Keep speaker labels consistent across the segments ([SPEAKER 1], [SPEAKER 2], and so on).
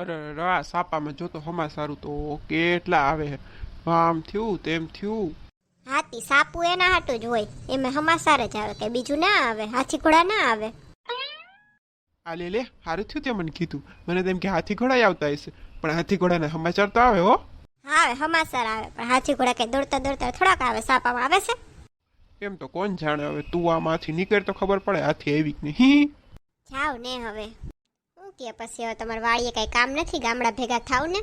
[SPEAKER 1] અરે રા સાપામાં જો તો હમા સારું તો કેટલા આવે આમ થયું તેમ થયું.
[SPEAKER 2] હાથી સાપુ એના હાટું જ હોય. એમાં હમાસાર જ આવે. કે બીજું ના આવે. હાથી ઘોડા ના આવે.
[SPEAKER 1] આ લે લે સારું થયું તે મને કીધું. મને તેમ કે હાથી ઘોડા આવતા હશે. પણ હાથી ઘોડાના સમાચાર તો આવે હો.
[SPEAKER 2] હા આવે હમાસાર આવે. પણ હાથી ઘોડા કે દોડતા દોડતા થોડાક આવે. સાપામાં આવે છે?
[SPEAKER 1] એમ તો કોણ જાણે હવે તું આમાંથી નીકળ તો ખબર પડે હાથી આવી કે નહીં.
[SPEAKER 2] જાવ ને હવે. કે પછી હવે તમારે વાળીએ કઈ કામ નથી ગામડા ભેગા થાવ ને?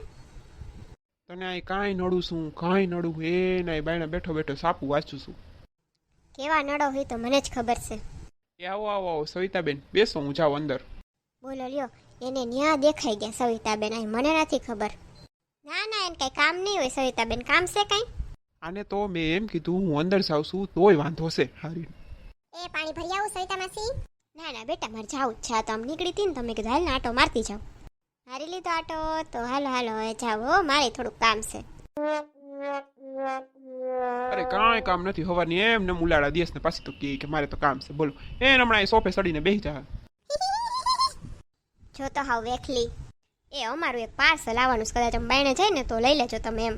[SPEAKER 1] તને આ કાંઈ નડું છું કાંઈ નડું એ ના બાયણા બેઠો બેઠો સાપુ વાંચું છું.
[SPEAKER 2] કેવા નડો હોય તો મને જ ખબર છે.
[SPEAKER 1] એ આવો આવો આવો સવિતાબેન બેસો હું જાઉં અંદર.
[SPEAKER 2] બોલો લ્યો એને ન્યા દેખાઈ ગયા સવિતાબેન અહીં મને નથી ખબર. ના ના એને કઈ કામ નહીં હોય સવિતાબેન કામ છે કઈ?
[SPEAKER 1] આને તો મેં એમ કીધું હું અંદર જાઉં છું તોય વાંધો છે હારી.
[SPEAKER 2] એ પાણી ભરી આવું સવિતા માસી. ના ના બેટા મારે જાવું જ છે. તો આમ નીકળી હતી ને તમે કીધું હાલ ને આટો મારતી જાવ મારી લીધો આટો તો હાલો હાલો હવે જાવ હો મારે થોડુંક કામ છે.
[SPEAKER 1] અરે કાંઈ કામ નથી હવાની એમને મુલાડા દિવસ ને પાછી તો કે કે મારે તો કામ છે. બોલો એ હમણાં સોફે સડીને બેસી જા.
[SPEAKER 2] જો તો હાવ વેખલી. એ અમારું એક પાર્સલ આવવાનું છે કદાચ આમ બાયણે જાય ને તો લઈ લેજો તમે એમ.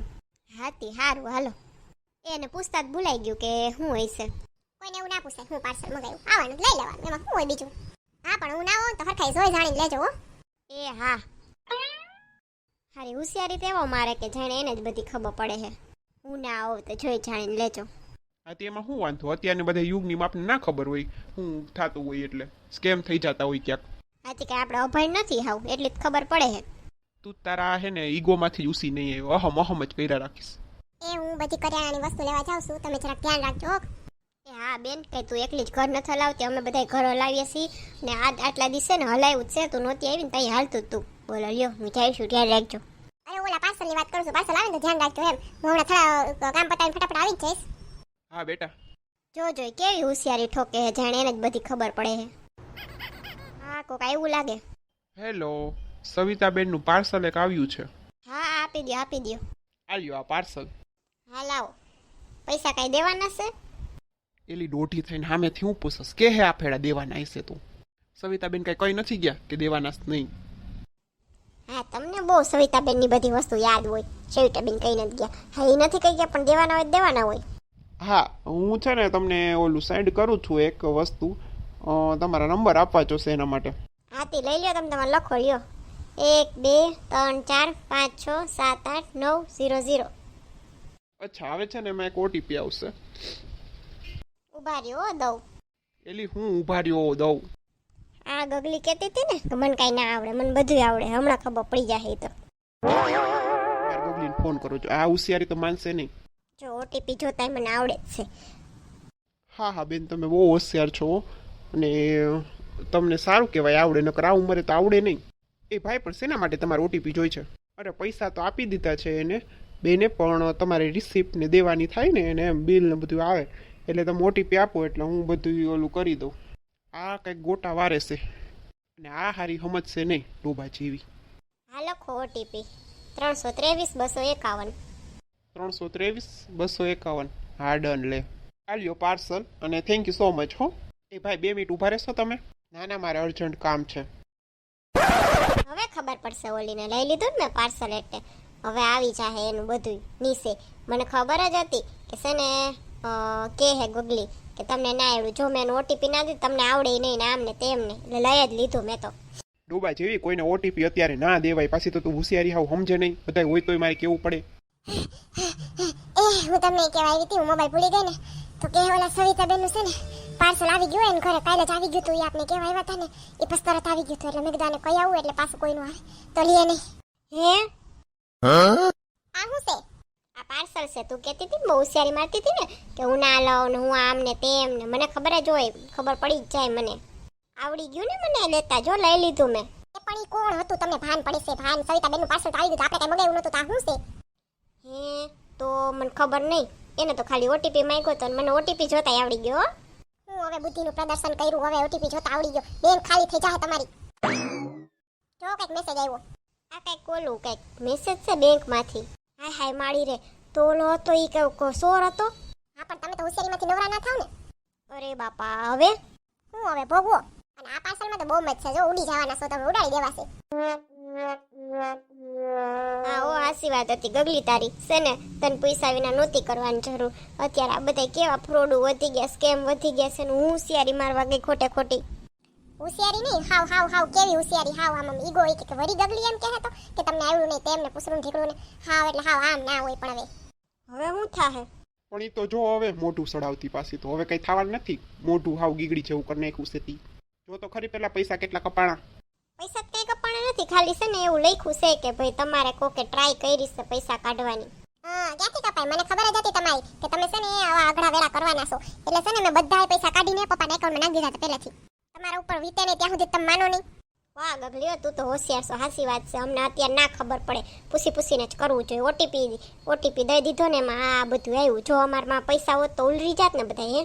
[SPEAKER 2] હાતી હારું હાલો. એને પૂછતા જ ભૂલાઈ ગયું કે શું છે. કોઈને એવું ના પૂછે. હું પાર્સલ મંગાવ્યું. આવવાનું લઈ લેવાનું. એમાં શું હોય બીજું? હા પણ હું ના હોઉં તો હરખાઈ જોઈ જાણી લેજો હો. એ હા. હારી હોશિયારી તેવો મારે કે જાણે એને જ બધી ખબર પડે છે હું ના આવું તો જોઈ જાણીને લેજો.
[SPEAKER 1] હા તે એમાં શું વાંધો? અત્યારની બધા યુગની માપને ના ખબર હોય. શું થતું હોય એટલે. સ્કેમ થઈ જતા હોય ક્યાંક.
[SPEAKER 2] હાથી કે આપણે અભણ નથી હાવ. એટલી જ ખબર પડે છે
[SPEAKER 1] તું તારા હે ને ઈગોમાંથી ઉસી નહીં આવ્યો. અહમ અહમ જ કર્યા રાખીશ.
[SPEAKER 2] એ હું બધી કરિયાણાની વસ્તુ લેવા જાઉં છું. તમે જરાક ધ્યાન રાખજો હો. હા બેન કે તું એકલી જ ઘર નથી હલાવતી. અમે બધા ઘર હલાવીએ છીએ. ને આ આટલા દિવસે ને હલાવ્યું જ છે. તું નહોતી આવી ને ત્યાં હાલતું તું. બોલો લ્યો હું જઈશું ધ્યાન રાખજો. અરે ઓલા પાર્સલની વાત કરું છું. પાર્સલ આવે ને તો ધ્યાન રાખજો એમ. હું હમણાં થોડા કામ પતાવીને ફટાફટ આવી જઈશ.
[SPEAKER 1] હા બેટા.
[SPEAKER 2] જો જો કેવી હોશિયારી ઠોકે છે જાણે એને જ બધી ખબર પડે છે. હા કોક એવું લાગે.
[SPEAKER 1] હેલો સવિતાબેનનું પાર્સલ એક આવ્યું છે.
[SPEAKER 2] હા આપી દો આપી દો
[SPEAKER 1] આવ્યો આ પાર્સલ.
[SPEAKER 2] હા લાવો. પૈસા કાંઈ દેવાના છે?
[SPEAKER 1] એલી દોઢી થઈને સામેથી હું પૂછસ કે હે આ ફેડા દેવાના હશે તું? સવિતાબેન કઈ કઈ નથી ગયા કે દેવાના નહીં.
[SPEAKER 2] હા તમને બહુ સવિતાબેનની બધી વસ્તુ યાદ હોય. સવિતાબેન કઈ નથી ગયા. હા એ નથી કઈ ગયા પણ દેવાના હોય દેવાના હોય.
[SPEAKER 1] હા હું છે ને તમને ઓલું સેન્ડ કરું છું એક વસ્તુ. તમારા નંબર આપવા જોશે એના માટે.
[SPEAKER 2] હા તે લઈ લ્યો તમે તમારે લખો લ્યો. એક બે ત્રણ ચાર પાંચ છ સાત આઠ નવ ઝીરો ઝીરો.
[SPEAKER 1] અચ્છા આવે છે ને એમાં એક ઓટીપી આવશે.
[SPEAKER 2] ઊભા રહ્યો દઉં.
[SPEAKER 1] એલી હું ઊભા રહ્યો દઉં.
[SPEAKER 2] આ ગગલી કહેતી હતી ને કે મને કાંઈ ના આવડે મને બધું આવડે હમણાં ખબર પડી જાય તો.
[SPEAKER 1] ગગલીને ફોન કરો છો. આ હોશિયારી તો માનશે નહીં.
[SPEAKER 2] જો ઓટીપી જોતાય મને આવડે જ છે.
[SPEAKER 1] હા હા બેન તમે બહુ હોશિયાર છો અને તમને સારું કહેવાય આવડે નકર આ ઉંમરે તો આવડે નહીં. એ ભાઈ પણ શેના માટે તમારે ઓટીપી જોઈ છે? અરે પૈસા તો આપી દીધા છે એને. બેને પણ તમારે રિસિપ્ટ ને દેવાની થાય ને એને બિલ ને બધું આવે. એટલે તમે ઓટીપી આપો એટલે હું બધું ઓલું કરી દઉં. આ કંઈક ગોટા વારે છે. અને આ હારી સમજશે નહીં ડોબા જેવી.
[SPEAKER 2] હા લખો ઓટીપી ત્રણસો ત્રેવીસ બસો એકાવન.
[SPEAKER 1] ત્રણસો ત્રેવીસ બસો એકાવન. હા ડન લે. આલ્યો પાર્સલ અને થેન્ક યુ સો મચ હો. એ ભાઈ બે મિનિટ ઊભા રહેશો તમે? ના ના મારે અર્જન્ટ કામ છે.
[SPEAKER 2] હવે ખબર પડશે ઓલીને. લઈ લીધું ને પાર્સલ એટલે. હવે આવી જાહે એનું બધું નીસે મને ખબર જ હતી કે છે ને કે હે ગુગલી કે તમને ના આવડ્યું જો મેં ઓટીપી ના દીધી તમને આવડે નહીં ને આમ ને તેમ ને એટલે લઈ જ લીધું મેં તો.
[SPEAKER 1] ડૂબા જેવી કોઈને ઓટીપી અત્યારે ના દેવાય પાછી તો તું હોશિયારી હાવ સમજે નહીં. બધા હોય તોય મારે કેવું પડે.
[SPEAKER 2] એ હું તમને કહેવા આવી હતી હું મોબાઈલ ભૂલી ગઈ ને. તો કે ઓલા સવિતાબેનનું છે ને પાર્સલ આવી ગયું એને ઘરે કાલે જ આવી ગયું હતું એ આપણે કહેવા આવ્યા હતા ને. એ પછી તરત આવી ગયું હતું એટલે મેં કીધું કઈ આવું એટલે પાછું કોઈનું આવે. તો લઈએ નહીં હે? આ હું છે? આ પાર્સલ છે. તું કહેતી હતી બહુ હોશિયારી મારતી હતી ને કે હું ના લઉં ને હું આમ ને તેમ ને મને ખબર જ હોય ખબર પડી જ જાય મને. આવડી ગયું ને મને લેતા જો લઈ લીધું મેં. એ પણ ઈ કોણ હતું? તમને ભાન પડી છે ભાન. સવિતાબેનનું પાર્સલ આવી ગયું આપણે કઈ મગાવ્યું નતું તો શું છે? હે તો મને ખબર નહીં. એને તો ખાલી ઓટીપી માંગ્યો તો મને ઓટીપી જોતા આવડી ગયો હું. હવે બુદ્ધિનું પ્રદર્શન કર્યું હવે ઓટીપી જોતા આવડી ગયો. બેન ખાલી થઈ જાય તમારી. જો કંઈક મેસેજ આવ્યો. આ કંઈક ઓલું કંઈક મેસેજ છે બેંકમાંથી. હાય હાય માળી રે. તો ઓલો હતો ઈ કે સોર હતો. હા, પણ તમે તો હોશિયારીમાંથી નવરા ના થાવ ને. અરે બાપા, હવે? હું હવે ભોગવો? અને આ પાર્સલમાં તો બહુ મત છે. જો ઉડી જવાના છો તમે ઉડાડી દેવાશે સાચી વાત હતી ગગલી તારી. છે ને, તને પૈસા વિના નહોતી કરવાની જરૂર. અત્યારે આ બધા કેવા ફ્રોડ વધી ગયા સ્કેમ વધી ગયા છે ને હું હોશિયારી મારવા ગઈ ખોટે ખોટી.
[SPEAKER 3] હોશિયારી નહીં, હાવ હાવ હાવ, કેવી હોશિયારી? હાવ, આમ ઈગો કે વરી ગગલી એમ કહે તો, કે તમને આવ્યું નહીં તેમને પૂછડું ઢીકડું ને હાવ એટલે હાવ આમ ના હોય પણ હવે.
[SPEAKER 2] હવે હું થાહે?
[SPEAKER 1] પણ એ તો જો હવે મોઢું સડાવતી પાછી તો હવે કંઈ થવાનું નથી. મોઢું હાવ ગીગડી જેવું કરી નાખ્યું છે તી. જો તો ખરી પેલા પૈસા કેટલા કપાણા?
[SPEAKER 2] પૈસા કઈ કપાણા નથી ખાલી છે ને એવું લખ્યું છે કે ભાઈ તમારે કોકે ટ્રાય કરી છે પૈસા કાઢવાની.
[SPEAKER 3] હા ક્યાંથી કપાય? મને ખબર જ હતી તમારી કે તમે છે ને આવા આગળા વેરા કરવાના છો. એટલે છે ને મેં બધા પૈસા કાઢીને પપ્પાના એકાઉન્ટમાં નાખી દીધા પહેલાથી. તમારા ઉપર વીતે નહીં ત્યાં સુધી તમે માનો નહીં.
[SPEAKER 2] વાહ ગગલીઓ તું તો હોશિયાર છો. હાસી વાત છે. અમને અત્યારે ના ખબર પડે. પૂછી પૂછીને જ કરવું જોઈએ. ઓટીપી ઓટીપી દઈ દીધો ને એમાં આ બધું આવ્યું. જો અમારમાં પૈસા હોત તો ઉલરી જાત ને બધા હે?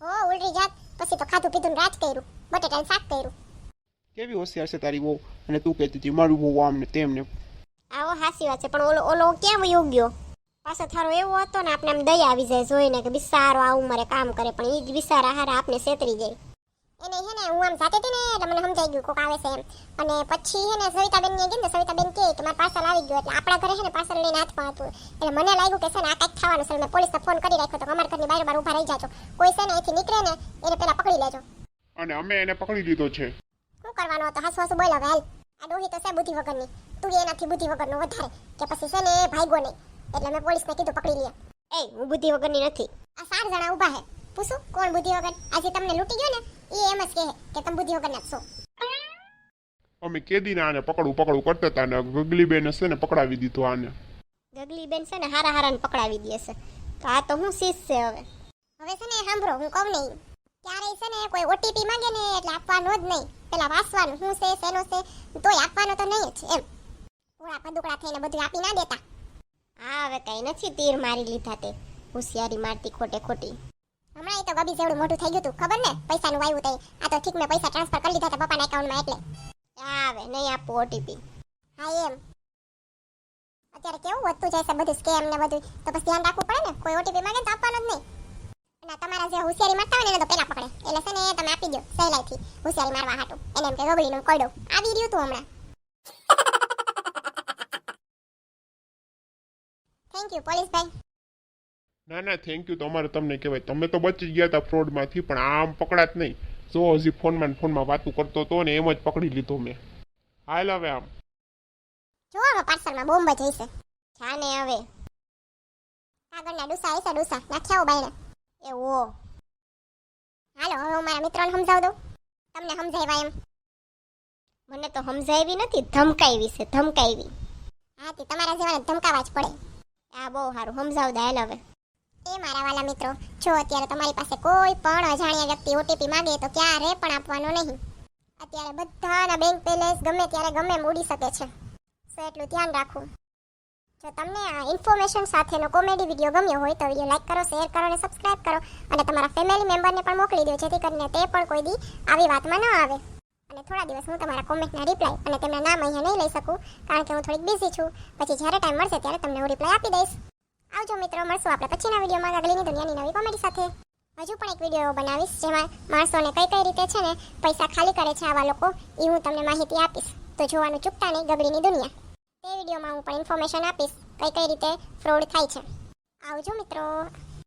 [SPEAKER 3] હો ઉલરી જાત. પછી તો ખાધું પીધું ને રાજ કર્યું. બટેટા શાક કર્યું.
[SPEAKER 1] કેવી હોશિયાર છે તારી બહુ? અને તું કહેતી હતી મારું બહુ આમ ને તેમ ને.
[SPEAKER 2] આવો હાસી વાત છે. પણ ઓલો ઓલો કેમ યોગ્યો પાછો થારો એવો હતો ને આપણે આમ દયા આવી જાય જોઈને કે બિસારો આ ઉંમરે કામ કરે. પણ એ જ બિસારા હારા આપણે છેતરી જાય.
[SPEAKER 3] એને હે ને હું આમ જાતી હતી ને એટલે મને સમજાઈ ગયું કોક આવે છે એમ. અને પછી હે ને સવિતાબેન ને ગઈ ને સવિતાબેન કહે કે મારું પાર્સલ આવી ગયું એટલે આપણા ઘરે છે ને પાર્સલ લઈને હાથમાં હતું. એટલે મને લાગ્યું કે છે ને આ કંઈક થવાનું છે મેં પોલીસને ફોન કરી રાખ્યો તો અમારા ઘરની બહાર બહાર ઊભા રહી જાજો. કોઈ છે ને અહીંથી નીકળે ને એને પેલા પકડી લેજો.
[SPEAKER 1] અને અમે એને પકડી લીધો છે.
[SPEAKER 3] શું કરવાનું હતું? હસુ હાસુ બોલો હવે આ ડોહી તો છે બુદ્ધિ વગરની. તું એનાથી બુદ્ધિ વગરનો વધારે કે પછી છે ને એ ભાઈગો નહીં. એટલે મેં પોલીસને કીધું પકડી લે.
[SPEAKER 2] એ હું બુદ્ધિ વગરની નથી.
[SPEAKER 3] આ ચાર જણા ઊભા હે. પૂછું કોણ બુદ્ધિ વગર? આજે તમને લૂંટી ગયો ને? એ એમ જ કહે કે તમે બુદ્ધિ વગરના નાખશો
[SPEAKER 1] અમે કેદીને આને પકડવું પકડવું કરતા હતા ને ગગલી બેન છે ને પકડાવી દીધો આને.
[SPEAKER 2] ગગલી બેન છે ને હારા હારાને પકડાવી દે છે. તો આ તો હું શીશ છે હવે.
[SPEAKER 3] હવે છે ને સાંભળો હું કહું નહીં ક્યારેય છે ને કોઈ ઓટીપી માંગે ને એટલે આપવાનો જ નહીં. પેલા વાંચવાનું શું છે શેનો છે તોય આપવાનો તો નહીં જ એમ. પૂરા પદુકડા થઈને બધું આપી ના દેતા.
[SPEAKER 2] હા હવે કઈ નથી તીર મારી લીધા તે. હોશિયારી મારતી ખોટે ખોટી.
[SPEAKER 3] હમણાં એ તો ગબી જેવડું મોટું થઈ ગયું હતું ખબર ને? પૈસાનું આવ્યું તે આ તો ઠીક મેં પૈસા ટ્રાન્સફર કરી હતા પપ્પાના એકાઉન્ટમાં એટલે.
[SPEAKER 2] આવે નહીં આપો ઓટીપી
[SPEAKER 3] હા એમ. અત્યારે કેવું વધતું જાય છે બધું સ્કેમ ને બધું તો પછી ધ્યાન રાખવું પડે ને. કોઈ ઓટીપી માંગે તો આપવાનો જ નહીં. અને તમારા જે હોશિયારી મારતા હોય ને એને તો પેલા પકડે. એટલે છે ને તમે આપી દો સહેલાઈથી. હોશિયારી મારવા હાટું. એને એમ કે ગબડીનું કોયડો આવી રહ્યું તું હમણાં. થેન્ક યુ પોલીસ ભાઈ
[SPEAKER 1] ના ના થેન્ક યુ તમારે તમને કહેવાય. તમે તો બચી ગયા હતા ફ્રોડમાંથી પણ આમ પકડાત નહીં. જો હજી ફોનમાં ફોનમાં વાતું કરતો હતો ને એમ જ પકડી લીધો મેં. હાલ હવે આમ.
[SPEAKER 3] જો આમાં પાર્સલમાં બોમ્બ જ હશે.
[SPEAKER 2] જાને હવે.
[SPEAKER 3] આગળના ડુસા હશે ડુસા. નાખ્યા બાઈને
[SPEAKER 2] એવો
[SPEAKER 3] હાલો, હવે હું મારા મિત્રોને સમજાવ દઉં. તમને સમજાવ્યા એમ.
[SPEAKER 2] મને તો સમજાવી નથી ધમકાવી છે ધમકાવી
[SPEAKER 3] હા તે તમારા જેવાને ધમકાવા જ પડે.
[SPEAKER 2] આ બહુ સારું. સમજાવ દે હવે.
[SPEAKER 3] એ મારા વાલા મિત્રો. જો અત્યારે તમારી પાસે કોઈ પણ અજાણ્યા વ્યક્તિ ઓટીપી માંગે તો ક્યારે પણ આપવાનો નહીં. અત્યારે બધાના બેંક બેલેન્સ ગમે ત્યારે ગમે મૂડી શકે છે. સો એટલું ધ્યાન રાખવું જો તમને આ ઇન્ફોર્મેશન સાથેનો કોમેડી વીડિયો ગમ્યો હોય તો વીડિયો લાઈક કરો શેર કરો અને સબસ્ક્રાઇબ કરો. અને તમારા ફેમિલી મેમ્બરને પણ મોકલી દો, જેથી કરીને તે પણ કોઈ દી આવી વાતમાં ન આવે. અને થોડા દિવસ હું તમારા કોમેન્ટના રિપ્લાય અને તેમના નામ અહીંયા નહીં લઈ શકું, કારણ કે હું થોડીક બિઝી છું. પછી જ્યારે ટાઈમ મળશે ત્યારે તમને હું રિપ્લાય આપી દઈશ. આવજો મિત્રો, મળશું આપણે પછીના વિડીયોમાં ગગલીની દુનિયાની નવી કોમેડી સાથે. હજુ પણ એક વીડિયો બનાવીશ જેમાં માણસોને કઈ કઈ રીતે છે ને પૈસા ખાલી કરે છે આવા લોકો એ હું તમને માહિતી આપીશ. તો જોવાનું ચૂકતા નહીં ગગડીની દુનિયા. તે વિડીયોમાં હું પણ ઇન્ફોર્મેશન આપીશ કઈ કઈ રીતે ફ્રોડ થાય છે. આવજો મિત્રો.